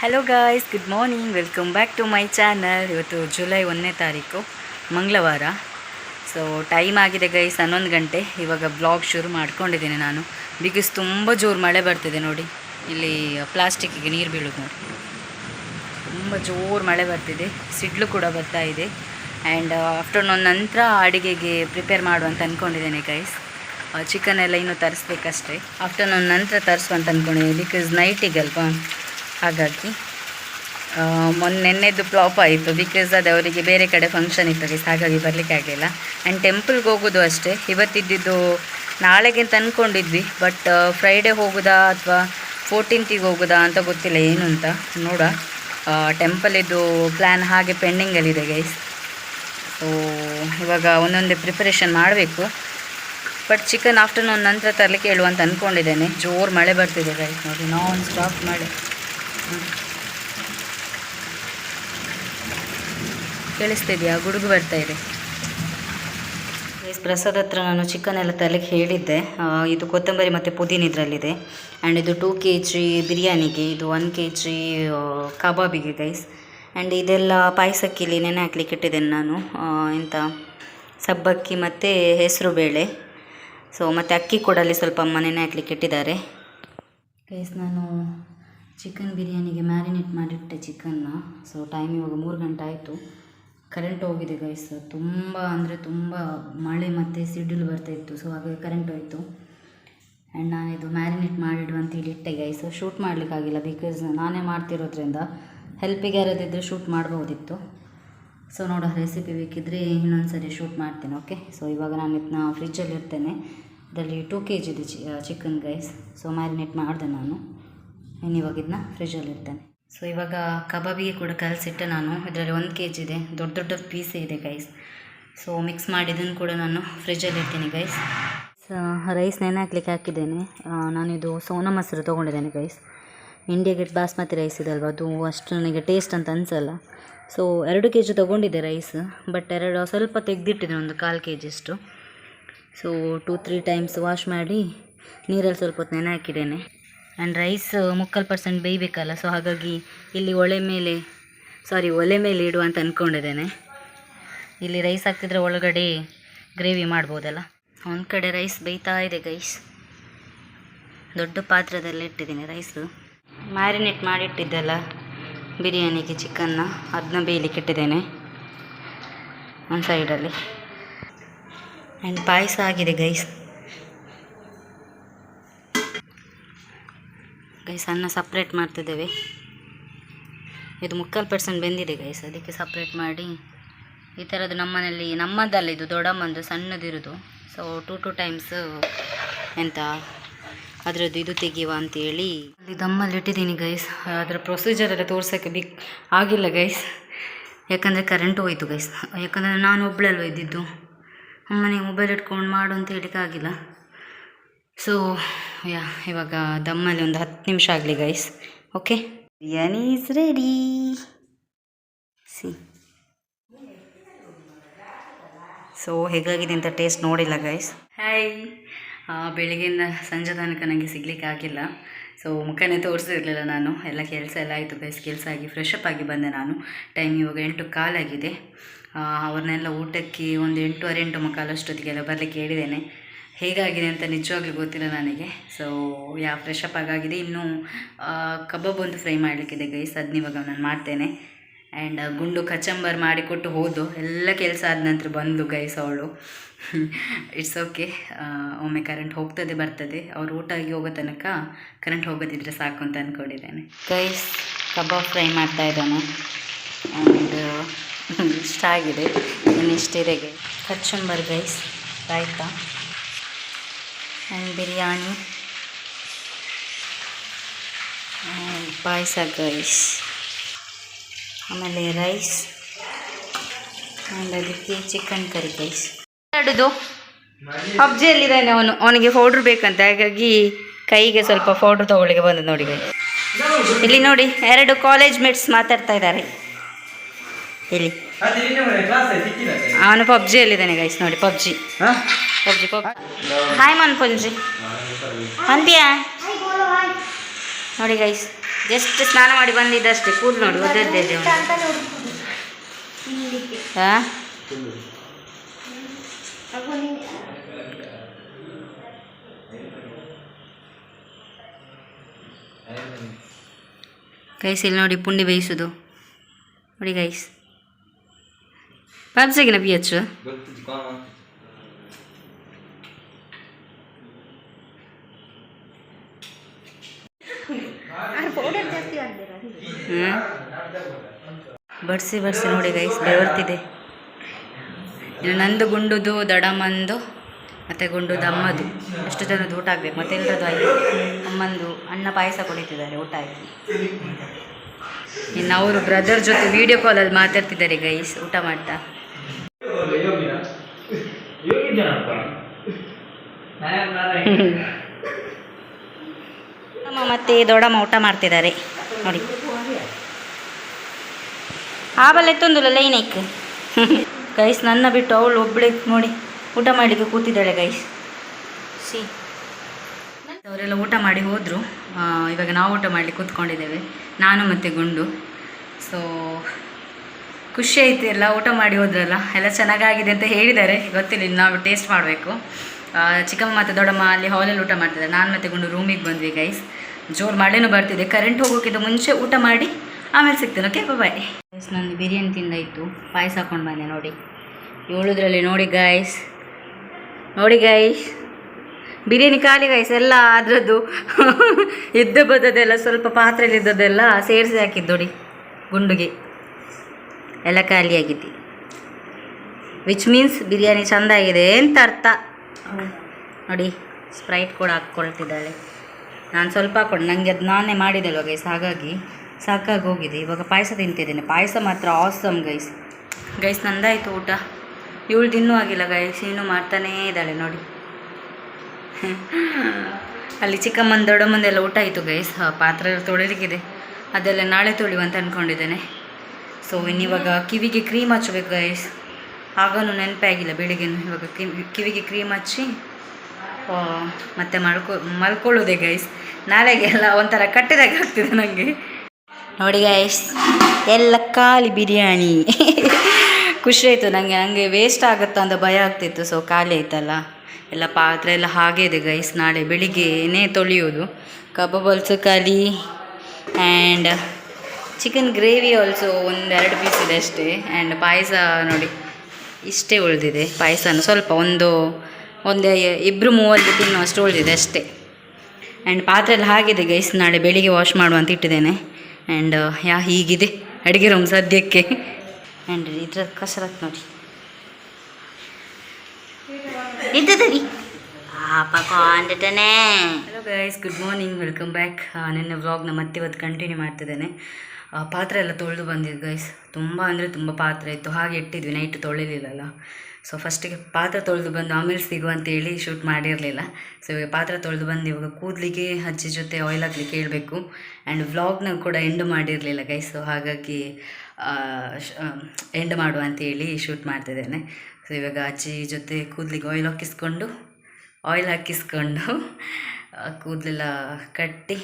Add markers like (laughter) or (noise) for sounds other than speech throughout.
Hello guys good morning welcome back to my channel ಇವತ್ತು July ಒಂದನೇ ತಾರೀಕು, ಮಂಗಳವಾರ. ಸೊ ಟೈಮ್ ಆಗಿದೆ ಗೈಸ್ ಹನ್ನೊಂದು ಗಂಟೆ. ಇವಾಗ ಬ್ಲಾಗ್ ಶುರು ಮಾಡ್ಕೊಂಡಿದ್ದೀನಿ ನಾನು. ಬಿಕಾಸ್ ತುಂಬ ಜೋರು ಮಳೆ ಬರ್ತಿದೆ ನೋಡಿ. ಇಲ್ಲಿ ಪ್ಲಾಸ್ಟಿಕ್ಕಿಗೆ ನೀರು ಬೀಳೋದು ನೋಡಿ. ತುಂಬ ಜೋರು ಮಳೆ ಬರ್ತಿದೆ. ಸಿಡ್ಲು ಕೂಡ ಬರ್ತಾ ಇದೆ. ಆ್ಯಂಡ್ ಆಫ್ಟರ್ನೂನ್ ನಂತರ ಅಡುಗೆಗೆ ಪ್ರಿಪೇರ್ ಮಾಡುವಂತ ಅಂದ್ಕೊಂಡಿದ್ದೇನೆ ಗೈಸ್ ಚಿಕನ್ ಎಲ್ಲ ಇನ್ನೂ ತರಿಸ್ಬೇಕಷ್ಟೇ. ಆಫ್ಟರ್ನೂನ್ ನಂತರ ತರಿಸುವಂತ ಅಂದ್ಕೊಂಡಿದ್ದೀನಿ ಬಿಕಾಸ್ ನೈಟಿಗೆ ಅಲ್ವಾ ಹಾಗಾಗಿ ಮೊನ್ನೆದ್ದು ಫ್ಲಾಪ್ ಆಯಿತು. ಬಿಕಾಸ್ ಅದು ಅವರಿಗೆ ಬೇರೆ ಕಡೆ ಫಂಕ್ಷನ್ ಇತ್ತು ಹಾಗಾಗಿ ಬರಲಿಕ್ಕೆ ಆಗಲಿಲ್ಲ. ಆ್ಯಂಡ್ ಟೆಂಪಲ್ಗೆ ಹೋಗೋದು ಅಷ್ಟೇ. ಇವತ್ತಿದ್ದಿದ್ದು ನಾಳೆಗೆ ಅಂತ ಅಂದ್ಕೊಂಡಿದ್ವಿ ಬಟ್ ಫ್ರೈಡೇ ಹೋಗೋದಾ ಅಥವಾ ಫೋರ್ಟೀನ್ತಿಗೆ ಹೋಗೋದಾ ಅಂತ ಗೊತ್ತಿಲ್ಲ, ಏನು ಅಂತ ನೋಡ. ಟೆಂಪಲಿದ್ದು ಪ್ಲ್ಯಾನ್ ಹಾಗೆ ಪೆಂಡಿಂಗಲ್ಲಿದೆ ಗೈಸ್ ಸೊ ಇವಾಗ ಒಂದೊಂದೇ ಪ್ರಿಪರೇಷನ್ ಮಾಡಬೇಕು. ಬಟ್ ಚಿಕನ್ ಆಫ್ಟರ್ನೂನ್ ನಂತರ ತರಲಿಕ್ಕೆ ಹೇಳುವಂತ ಅಂದ್ಕೊಂಡಿದ್ದೇನೆ ಜೋರು ಮಳೆ ಬರ್ತಿದೆ ಗೈಸ್ ನೋಡಿ ನಾನ್ ಸ್ಟಾಪ್ ಹ್ಮ್. ಕೇಳಿಸ್ತಿದೆಯಾ? ಗುಡುಗು ಬರ್ತಾ ಇದೆ. ಪ್ರಸಾದ್ ಹತ್ರ ನಾನು ಚಿಕನ್ ಎಲ್ಲ ತಲೆಗೆ ಹೇಳಿದ್ದೆ. ಇದು ಕೊತ್ತಂಬರಿ ಮತ್ತು ಪುದೀನ ಇದರಲ್ಲಿದೆ. ಆ್ಯಂಡ್ ಇದು ಟೂ ಕೆ ಜಿ ಬಿರಿಯಾನಿಗೆ, ಇದು ಒನ್ ಕೆ ಜಿ ಕಬಾಬಿಗೆ ಗೈಸ್ ಆ್ಯಂಡ್ ಇದೆಲ್ಲ ಪಾಯಸಕ್ಕೆ ಇಲ್ಲಿ ನೆನೆ ಹಾಕ್ಲಿಕ್ಕೆ ಇಟ್ಟಿದ್ದೇನೆ ನಾನು. ಇಂಥ ಸಬ್ಬಕ್ಕಿ ಮತ್ತು ಹೆಸರು ಬೇಳೆ. ಸೊ ಮತ್ತು ಅಕ್ಕಿ ಕೂಡ ಅಲ್ಲಿ ಸ್ವಲ್ಪ ನೆನೆ ಹಾಕ್ಲಿಕ್ಕೆ ಇಟ್ಟಿದ್ದಾರೆ. ಗೈಸ್ ನಾನು ಚಿಕನ್ ಬಿರಿಯಾನಿಗೆ ಮ್ಯಾರಿನೇಟ್ ಮಾಡಿಟ್ಟ ಚಿಕನ್ನ. ಸೊ ಟೈಮ್ ಇವಾಗ ಮೂರು ಗಂಟೆ ಆಯಿತು. ಕರೆಂಟ್ ಹೋಗಿದೆ ಗೈಸ್ ತುಂಬ ಅಂದರೆ ತುಂಬ ಮಳೆ ಮತ್ತು ಸಿಡಿಲು ಬರ್ತಾ ಇತ್ತು. ಸೊ ಹಾಗಾಗಿ ಕರೆಂಟ್ ಹೋಯಿತು. ಆ್ಯಂಡ್ ನಾನಿದು ಮ್ಯಾರಿನೇಟ್ ಮಾಡಿಡು ಅಂತೇಳಿ ಇಟ್ಟೆ ಗೈಸ್ ಶೂಟ್ ಮಾಡಲಿಕ್ಕಾಗಿಲ್ಲ ಬಿಕಾಸ್ ನಾನೇ ಮಾಡ್ತಿರೋದ್ರಿಂದ ಹೆಲ್ಪಿಗೆ ಯಾರದಿದ್ದರೆ ಶೂಟ್ ಮಾಡ್ಬೋದಿತ್ತು ಸೊ ನೋಡೋ ರೆಸಿಪಿ ಬೇಕಿದ್ದರೆ ಇನ್ನೊಂದು ಸರಿ ಶೂಟ್ ಮಾಡ್ತೇನೆ ಓಕೆ ಸೊ ಇವಾಗ ನಾನು ಇದನ್ನ ಫ್ರಿಜ್ಜಲ್ಲಿ ಇರ್ತೇನೆ ಇದರಲ್ಲಿ ಟೂ ಕೆ ಜಿದು ಚಿ ಚಿಕನ್ ಗೈಸ್ ಸೊ ಮ್ಯಾರಿನೇಟ್ ಮಾಡಿದೆ ನಾನು. ಇನ್ನು ಇವಾಗ ಇದನ್ನ ಫ್ರಿಜ್ಜಲ್ಲಿ ಇರ್ತೇನೆ ಸೊ ಇವಾಗ ಕಬಾಬಿಗೆ ಕೂಡ ಕಲಸಿಟ್ಟೆ ನಾನು ಇದರಲ್ಲಿ ಒಂದು ಕೆ ಜಿ ಇದೆ. ದೊಡ್ಡ ದೊಡ್ಡ ಪೀಸ್ ಇದೆ ಗೈಸ್ ಸೊ ಮಿಕ್ಸ್ ಮಾಡಿ ಇದನ್ನು ಕೂಡ ನಾನು ಫ್ರಿಜ್ಜಲ್ಲಿ ಇರ್ತೀನಿ ಗೈಸ್ ರೈಸ್ ನೆನೆ ಹಾಕ್ಲಿಕ್ಕೆ ಹಾಕಿದ್ದೇನೆ. ನಾನಿದು ಸೋನಾ ಮೊಸರು ತೊಗೊಂಡಿದ್ದೇನೆ guys India Gate basmati rice ಇದೆ ಅಲ್ವಾ ಅದು ಅಷ್ಟು ನನಗೆ ಟೇಸ್ಟ್ ಅಂತ ಅನಿಸಲ್ಲ. ಸೊ ಎರಡು ಕೆ ಜಿ ತೊಗೊಂಡಿದ್ದೆ ರೈಸ್ ಬಟ್ ಎರಡು ಸ್ವಲ್ಪ ತೆಗೆದಿಟ್ಟಿದ್ದೆ ಒಂದು ಕಾಲು K ಜಿಷ್ಟು so two three times wash ಮಾಡಿ ನೀರಲ್ಲಿ ಸ್ವಲ್ಪ ಹೊತ್ತು ನೆನೆ ಹಾಕಿದ್ದೇನೆ ಆ್ಯಂಡ್ ರೈಸ್ ಮುಕ್ಕಾಲು ಪರ್ಸೆಂಟ್ ಬೇಯಬೇಕಲ್ಲ ಸೊ ಹಾಗಾಗಿ ಇಲ್ಲಿ ಒಲೆ ಮೇಲೆ ಸಾರಿ ಒಲೆ ಮೇಲೆ ಇಡುವ ಅಂತ ಅಂದ್ಕೊಂಡಿದ್ದೇನೆ ಇಲ್ಲಿ ರೈಸ್ ಹಾಕ್ತಿದ್ರೆ ಒಳಗಡೆ ಗ್ರೇವಿ ಮಾಡ್ಬೋದಲ್ಲ. ಒಂದು ಕಡೆ ರೈಸ್ ಬೇಯ್ತಾ ಇದೆ ಗೈಸ್ ದೊಡ್ಡ ಪಾತ್ರದಲ್ಲಿ ಇಟ್ಟಿದ್ದೀನಿ ರೈಸು ಮ್ಯಾರಿನೇಟ್ ಮಾಡಿಟ್ಟಿದ್ದಲ್ಲ ಬಿರಿಯಾನಿಗೆ ಚಿಕನ್ನ ಅದನ್ನ ಬೇಯಲಿಕ್ಕೆ ಇಟ್ಟಿದ್ದೇನೆ. ಒಂದು ಸೈಡಲ್ಲಿ ಆ್ಯಂಡ್ ಪಾಯಸ ಆಗಿದೆ ಗೈಸ್ ಗೈಸ್ ಅನ್ನ ಸಪ್ರೇಟ್ ಮಾಡ್ತಿದ್ದೇವೆ. ಇದು ಮುಕ್ಕಾಲು ಪರ್ಸೆಂಟ್ ಬೆಂದಿದೆ ಗೈಸ್ ಅದಕ್ಕೆ ಸಪ್ರೇಟ್ ಮಾಡಿ. ಈ ಥರದ್ದು ನಮ್ಮನೇಲಿ, ನಮ್ಮದಲ್ಲ ಇದು, ದೊಡ್ಡಮ್ಮಂದು, ಸಣ್ಣದಿರೋದು. ಸೊ ಟೂ ಟು ಟೈಮ್ಸ್ ಎಂತ, ಅದರದ್ದು ಇದು ತೆಗೆಯುವ ಅಂತೇಳಿ. ಅಲ್ಲಿ ದಮ್ಮಲ್ಲಿ ಇಟ್ಟಿದ್ದೀನಿ ಗೈಸ್ ಅದರ ಪ್ರೊಸೀಜರ್ ಎಲ್ಲ ತೋರ್ಸೋಕ್ಕೆ ಬಿಕ್. ಆಗಿಲ್ಲ ಗೈಸ್ ಯಾಕಂದರೆ ಕರೆಂಟ್ ಹೋಯಿತು ಗೈಸ್ ಯಾಕಂದರೆ ನಾನು ಒಬ್ಬಳಲ್ಲ ಇದ್ದಿದ್ದು. ಅಮ್ಮನಿಗೆ ಮೊಬೈಲ್ ಇಟ್ಕೊಂಡು ಮಾಡು ಅಂತ ಹೇಳಿಕ್ಕಾಗಿಲ್ಲ ಸೊ ಯಾ ಇವಾಗ ದಮ್ಮಲ್ಲಿ ಒಂದು ಹತ್ತು ನಿಮಿಷ ಆಗಲಿ guys okay biryani is ready see so ಹೇಗಾಗಿದೆ ಅಂತ ಟೇಸ್ಟ್ ನೋಡಿಲ್ಲ ಗೈಸ್ ಹಾಯ್ ಬೆಳಗ್ಗೆಯಿಂದ ಸಂಜೆ ತನಕ ನನಗೆ ಸಿಗ್ಲಿಕ್ಕೆ ಆಗಿಲ್ಲ. ಸೊ ಮುಖನೇ ತೋರಿಸಿರಲಿಲ್ಲ ನಾನು. ಎಲ್ಲ ಕೆಲಸ ಎಲ್ಲ ಆಯಿತು ಗೈಸ್ ಕೆಲಸ ಆಗಿ ಫ್ರೆಶಪ್ ಅಪ್ ಆಗಿ ಬಂದೆ ನಾನು. ಟೈಮ್ ಇವಾಗ ಎಂಟು ಕಾಲಾಗಿದೆ. ಅವ್ರನ್ನೆಲ್ಲ ಊಟಕ್ಕೆ ಒಂದು ಎಂಟೂವರೆ ಎಂಟು ಮುಕ್ಕಾಲು ಅಷ್ಟೊತ್ತಿಗೆಲ್ಲ ಬರಲಿಕ್ಕೆ ಹೇಳಿದ್ದೇನೆ. ಹೇಗಾಗಿದೆ ಅಂತ ನಿಜವಾಗ್ಲೂ ಗೊತ್ತಿಲ್ಲ ನನಗೆ. ಸೊ ಯಾ ಫ್ರೆಶ್ ಅಪ್ ಆಗಾಗಿದೆ. ಇನ್ನೂ ಕಬಾಬ್ ಒಂದು ಫ್ರೈ ಮಾಡಲಿಕ್ಕಿದೆ ಗೈಸ್ ಅದನ್ನ ಇವಾಗ ನಾನು ಮಾಡ್ತೇನೆ. ಆ್ಯಂಡ್ ಗುಂಡು ಕಚಂಬರ್ ಮಾಡಿಕೊಟ್ಟು ಹೋದು ಎಲ್ಲ ಕೆಲಸ ಆದ ನಂತರ ಬಂದು ಗೈಸ್ ಅವಳು. ಇಟ್ಸ್ (laughs) ಓಕೆ ಒಮ್ಮೆ ಕರೆಂಟ್ ಹೋಗ್ತದೆ, ಬರ್ತದೆ. ಅವ್ರು ಊಟ ಆಗಿ ಹೋಗೋ ತನಕ ಕರೆಂಟ್ ಹೋಗೋದಿದ್ರೆ ಸಾಕು ಅಂತ ಅಂದ್ಕೊಂಡಿದ್ದೇನೆ ಗೈಸ್ ಕಬಾಬ್ ಫ್ರೈ ಮಾಡ್ತಾ ಇದ್ದಾನೆ. ಆ್ಯಂಡ್ (laughs) ಇಷ್ಟ ಆಗಿದೆ. ಇನ್ನು ಇಷ್ಟಿದೆ ಗೈ ಕಚಂಬರ್ ಗೈಸ್ ಆಯಿತಾ? And biryani? And payasa guys? ಆಮೇಲೆ ರೈಸ್. ಆ್ಯಂಡ್ ಅದಕ್ಕೆ ಚಿಕನ್ ಕರಿ ಗೈಸ್. ಆಡೋದು ಪಬ್ಜಿಯಲ್ಲಿದ್ದಾನೆ ಅವನು. ಅವನಿಗೆ ಪೌಡ್ರ್ ಬೇಕಂತ. ಹಾಗಾಗಿ ಕೈಗೆ ಸ್ವಲ್ಪ ಪೌಡ್ರ್ ತಗೊಳ್ಳಿಕ್ಕೆ ಬಂದ ನೋಡಿ. ಇಲ್ಲಿ ನೋಡಿ, ಎರಡು ಕಾಲೇಜ್ ಮೇಟ್ಸ್ ಮಾತಾಡ್ತಾ ಇದ್ದಾರೆ. ಇಲ್ಲಿ ಅವನು ಪಬ್ಜಿಯಲ್ಲಿದ್ದಾನೆ ಗೈಸ್ ನೋಡಿ PUBG PUBG pub hi man PUBG ಅಂತ್ಯಾ? ನೋಡಿ ಗೈಸ್ ಜಸ್ಟ್ ಸ್ನಾನ ಮಾಡಿ ಬಂದಿದ್ದಷ್ಟೇ ಕೂದಲು ನೋಡಿ ಉದ್ದೇ ಹಾಂ? ಗೈಸ್ ಇಲ್ಲಿ ನೋಡಿ ಪುಂಡಿ ಬೇಯಿಸೋದು. ನೋಡಿ ಗೈಸ್ ಪಾಪ್ಸಾಗಿನ ಪಿ ಎಚ್ ಬಡ್ಸಿ ಬಡ್ಸಿ ನೋಡಿ ಗೈಸ್ ಬೆವರ್ತಿದೆ. ಇನ್ನು ನಂದು ಗುಂಡುದು ದಡಮ್ಮಂದು ಮತ್ತು ಗುಂಡುದು ಅಮ್ಮದು. ಎಷ್ಟು ಜನದ ಊಟ ಆಗಬೇಕು? ಮತ್ತೆ ಎಲ್ಲರದು ಆಯಿತು ಅಮ್ಮಂದು ಅಣ್ಣ ಪಾಯಸ ಕುಡಿತಿದ್ದಾರೆ ಊಟ ಆಗಿ ಇನ್ನು ಅವರು ಬ್ರದರ್ ಜೊತೆ ವೀಡಿಯೋ ಕಾಲಲ್ಲಿ ಮಾತಾಡ್ತಿದ್ದಾರೆ ಗೈಸ್ ಊಟ ಮಾಡ್ತಾ. ಅಮ್ಮ ಮತ್ತೆ ದೊಡ್ಡಮ್ಮ ಊಟ ಮಾಡ್ತಿದ್ದಾರೆ. ನೋಡಿ. ಆ ಬಲ್ಲ ಎತ್ತೊಂದಿಲ್ಲ ಲೈನಕ್ಕೆ ಗೈಸ್ ನನ್ನ ಬಿಟ್ಟು ಅವಳು ಒಬ್ಬಳೆ ನೋಡಿ ಊಟ ಮಾಡಲಿಕ್ಕೆ ಕೂತಿದ್ದಾಳೆ ಗೈಸ್ ಸಿ ಅವರೆಲ್ಲ ಊಟ ಮಾಡಿ ಹೋದರು. ಇವಾಗ ನಾವು ಊಟ ಮಾಡಲಿಕ್ಕೆ ಕೂತ್ಕೊಂಡಿದ್ದೇವೆ. ನಾನು ಮತ್ತು ಗುಂಡು. ಸೊ ಖುಷಿ ಐತಿ ಎಲ್ಲ ಊಟ ಮಾಡಿ ಹೋದ್ರಲ್ಲ. ಎಲ್ಲ ಚೆನ್ನಾಗಾಗಿದೆ ಅಂತ ಹೇಳಿದ್ದಾರೆ. ಗೊತ್ತಿಲ್ಲ ನಾವು ಟೇಸ್ಟ್ ಮಾಡಬೇಕು. ಚಿಕ್ಕಮ್ಮ ಮತ್ತು ದೊಡ್ಡಮ್ಮ ಅಲ್ಲಿ ಹಾಲಲ್ಲಿ ಊಟ ಮಾಡ್ತಿದ್ದಾರೆ. ನಾನು ಮತ್ತೆ ಗುಂಡು ರೂಮಿಗೆ ಬಂದ್ವಿ ಗೈಸ್ ಜೋರು ಮಳೆನೂ ಬರ್ತಿದೆ. ಕರೆಂಟ್ ಹೋಗೋಕ್ಕಿಂತ ಮುಂಚೆ ಊಟ ಮಾಡಿ ಆಮೇಲೆ ಸಿಗ್ತೇನೆ ಓಕೆ ಬಾಯ್ ಗೈಸ್ ನಾನು ಬಿರಿಯಾನಿ ತಿಂದಾಯಿತು ಪಾಯಸ ಹಾಕೊಂಡು ಬಂದೆ, ನೋಡಿ. ಏಳುದ್ರಲ್ಲಿ ನೋಡಿ ಗೈಸ್ ನೋಡಿ ಗೈಸ್ ಬಿರಿಯಾನಿ ಖಾಲಿ ಗೈಸ್ ಎಲ್ಲ ಅದರದ್ದು (laughs) ಇದ್ದ ಬದ್ದದೆಲ್ಲ ಸ್ವಲ್ಪ ಪಾತ್ರೆಯಲ್ಲಿ ಇದ್ದದ್ದೆಲ್ಲ ಸೇರಿಸಿ ಹಾಕಿದ್ದು, ನೋಡಿ. ಗುಂಡುಗೆ. ಎಲ್ಲ ಖಾಲಿಯಾಗಿದೆ ವಿಚ್ ಮೀನ್ಸ್ ಬಿರಿಯಾನಿ ಚೆಂದಾಗಿದೆ ಅಂತ ಅರ್ಥ. ನೋಡಿ ಸ್ಪ್ರೈಟ್ ಕೂಡ ಹಾಕ್ಕೊಳ್ತಿದ್ದಾಳೆ. ನಾನು ಸ್ವಲ್ಪ ಹಾಕೊಂಡು ನನಗೆ ಅದು ನಾನೇ ಮಾಡಿದಲ್ವ ಗೈಸ್ ಹಾಗಾಗಿ ಸಾಕಾಗಿ ಹೋಗಿದೆ. ಇವಾಗ ಪಾಯಸ ತಿಂತಿದ್ದೇನೆ. ಪಾಯಸ ಮಾತ್ರ ಆಸಮ್ ಗೈಸ್ ಗೈಸ್ ನಂದಾಯಿತು ಊಟ. ಇವಳು ತಿನ್ನೂ ಆಗಿಲ್ಲ ಗೈಸ್ ಏನು ಮಾಡ್ತಾನೇ ಇದ್ದಾಳೆ ನೋಡಿ. (laughs) ಅಲ್ಲಿ ಚಿಕ್ಕಮ್ಮನ ದೊಡ್ಡಮ್ಮಂದೆಲ್ಲ ಊಟ ಆಯಿತು ಗೈಸ್ ಪಾತ್ರೆ ತೊಳಿಲಿಕ್ಕಿದೆ. ಅದೆಲ್ಲ ನಾಳೆ ತೊಳಿವಂತ ಅಂದ್ಕೊಂಡಿದ್ದೇನೆ ಸೊ ಇನ್ನಿವಾಗ ಕಿವಿಗೆ ಕ್ರೀಮ್ ಹಚ್ಚಬೇಕು ಗೈಸ್ ಆಗನೂ ನೆನಪಾಗಿಲ್ಲ. ಬೆಳಿಗ್ಗೆ ಇವಾಗ ಕಿವಿ- ಕಿವಿಗೆ ಕ್ರೀಮ್ ಹಚ್ಚಿ ಮತ್ತೆ ಮಲ್ಕೊ, ಮಲ್ಕೊಳ್ಳೋದೆ ಗೈಸ್ ನಾಳೆಗೆಲ್ಲ ಒಂಥರ ಕಟ್ಟಿದಾಗ ಆಗ್ತಿದೆ ನನಗೆ ನೋಡಿ ಗೈಸ್ ಎಲ್ಲ ಖಾಲಿ ಬಿರಿಯಾನಿ. (laughs) ಖುಷಿ ಆಯಿತು ನನಗೆ ನನಗೆ ವೇಸ್ಟ್ ಆಗುತ್ತಾ ಅಂತ ಭಯ ಆಗ್ತಿತ್ತು ಸೊ ಖಾಲಿ ಆಯ್ತಲ್ಲ. ಎಲ್ಲ ಪಾತ್ರೆ ಎಲ್ಲ ಹಾಗೆ ಇದೆ ಗೈಸ್ ನಾಳೆ ಬೆಳಿಗ್ಗೆನೇ ತೊಳೆಯೋದು. ಕಬಾಬ್ ಆಲ್ಸೋ ಖಾಲಿ ಆ್ಯಂಡ್ ಚಿಕನ್ ಗ್ರೇವಿ ಆಲ್ಸೋ ಒಂದೆರಡು ಪೀಸ್ ಇದೆ ಅಷ್ಟೇ ಆ್ಯಂಡ್ ಪಾಯಸ ನೋಡಿ. ಇಷ್ಟೇ ಉಳಿದಿದೆ, ಪಾಯಸನ ಸ್ವಲ್ಪ ಒಂದು ಒಂದು ಇಬ್ಬರು ಮೂವತ್ತು ತಿನ್ನೋ ಅಷ್ಟು ಉಳಿದಿದೆ ಅಷ್ಟೇ. ಆ್ಯಂಡ್ ಪಾತ್ರೆ ಎಲ್ಲ ಹಾಗಿದೆ ಗೈಸ್ ನಾಳೆ ಬೆಳಿಗ್ಗೆ ವಾಶ್ ಮಾಡುವಂತ ಇಟ್ಟಿದ್ದೇನೆ. ಆ್ಯಂಡ್ ಯಾ, ಹೀಗಿದೆ, ಅಡುಗೆ ರೂಮ್ ಸದ್ಯಕ್ಕೆ. ಆ್ಯಂಡ್ ಇದ್ರ ಕಸರತ್ ನೋಡಿ. ಇದ್ದದರಿ hello guys good morning welcome back ನಿನ್ನೆ ವ್ಲಾಗ್ನ ಮತ್ತೆ ಇವತ್ತು ಕಂಟಿನ್ಯೂ ಮಾಡ್ತಿದ್ದೇನೆ. ಪಾತ್ರೆ ಎಲ್ಲ ತೊಳೆದು ಬಂದಿದ್ದು ಗೈಸ್ ತುಂಬ ಅಂದರೆ ತುಂಬ ಪಾತ್ರೆ ಇತ್ತು. ಹಾಗೆ ಇಟ್ಟಿದ್ವಿ ನೈಟ್ ತೊಳಿಲಿಲ್ಲಲ್ಲ. ಸೊ ಫಸ್ಟಿಗೆ ಪಾತ್ರೆ ತೊಳೆದು ಬಂದು, ಆಮೇಲೆ ಸಿಗು ಅಂತೇಳಿ ಶೂಟ್ ಮಾಡಿರಲಿಲ್ಲ. ಸೊ ಇವಾಗ ಪಾತ್ರೆ ತೊಳೆದು ಬಂದು ಇವಾಗ ಕೂದಲಿಗೆ ಅಜ್ಜಿ ಜೊತೆ ಆಯಿಲ್ ಹಾಕ್ಲಿಕ್ಕೆ ಹೇಳಬೇಕು. ಆ್ಯಂಡ್ ವ್ಲಾಗ್ನ ಕೂಡ ಎಂಡ್ ಮಾಡಿರಲಿಲ್ಲ ಗೈಸ್ ಸೊ ಹಾಗಾಗಿ ಎಂಡ್ ಮಾಡುವ ಅಂತೇಳಿ ಶೂಟ್ ಮಾಡ್ತಿದ್ದೇನೆ. ಸೊ ಇವಾಗ ಅಜ್ಜಿ ಜೊತೆ ಕೂದಲಿಗೆ ಆಯಿಲ್ ಹಾಕಿಸ್ಕೊಂಡು ಆಯಿಲ್ ಹಾಕಿಸ್ಕೊಂಡು ಕೂದಲೆಲ್ಲ ಕಟ್ಟಿ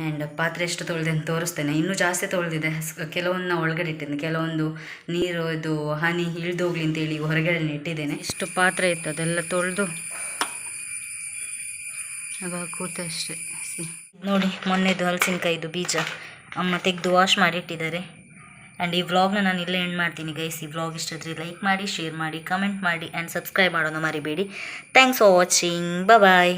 ಆ್ಯಂಡ್ ಪಾತ್ರೆ ಎಷ್ಟು ತೊಳೆದೆ ಅಂತ ತೋರಿಸ್ತೇನೆ. ಇನ್ನೂ ಜಾಸ್ತಿ ತೊಳೆದಿದೆ. ಕೆಲವನ್ನ ಒಳಗಡೆ ಇಟ್ಟಿದ್ದೇನೆ. ಕೆಲವೊಂದು ನೀರು, ಇದು ಹನಿ ಇಳಿದೋಗ್ಲಿ ಅಂತೇಳಿ ಹೊರಗಡೆ ಇಟ್ಟಿದ್ದೇನೆ ಇಷ್ಟು ಪಾತ್ರೆ ಇತ್ತು. ಅದೆಲ್ಲ ತೊಳೆದು ಇವಾಗ ಕೂತಷ್ಟೇ ಸಿ ನೋಡಿ, ಮೊನ್ನೆದು ಹಲಸಿನಕಾಯಿದು ಬೀಜ ಅಮ್ಮ ತೆಗೆದು ವಾಶ್ ಮಾಡಿ ಇಟ್ಟಿದ್ದಾರೆ. ಆ್ಯಂಡ್ ಈ ವ್ಲಾಗ್ನ ನಾನು ಇಲ್ಲೇ ಎಂಡ್ ಮಾಡ್ತೀನಿ ಗೈಸ್ ಈ ವ್ಲಾಗ್ ಇಷ್ಟ ಆದರೆ ಲೈಕ್ ಮಾಡಿ ಶೇರ್ ಮಾಡಿ ಕಮೆಂಟ್ ಮಾಡಿ ಆ್ಯಂಡ್ ಸಬ್ಸ್ಕ್ರೈಬ್ ಮಾಡೋದು ಮರಿಬೇಡಿ. Thanks for watching bye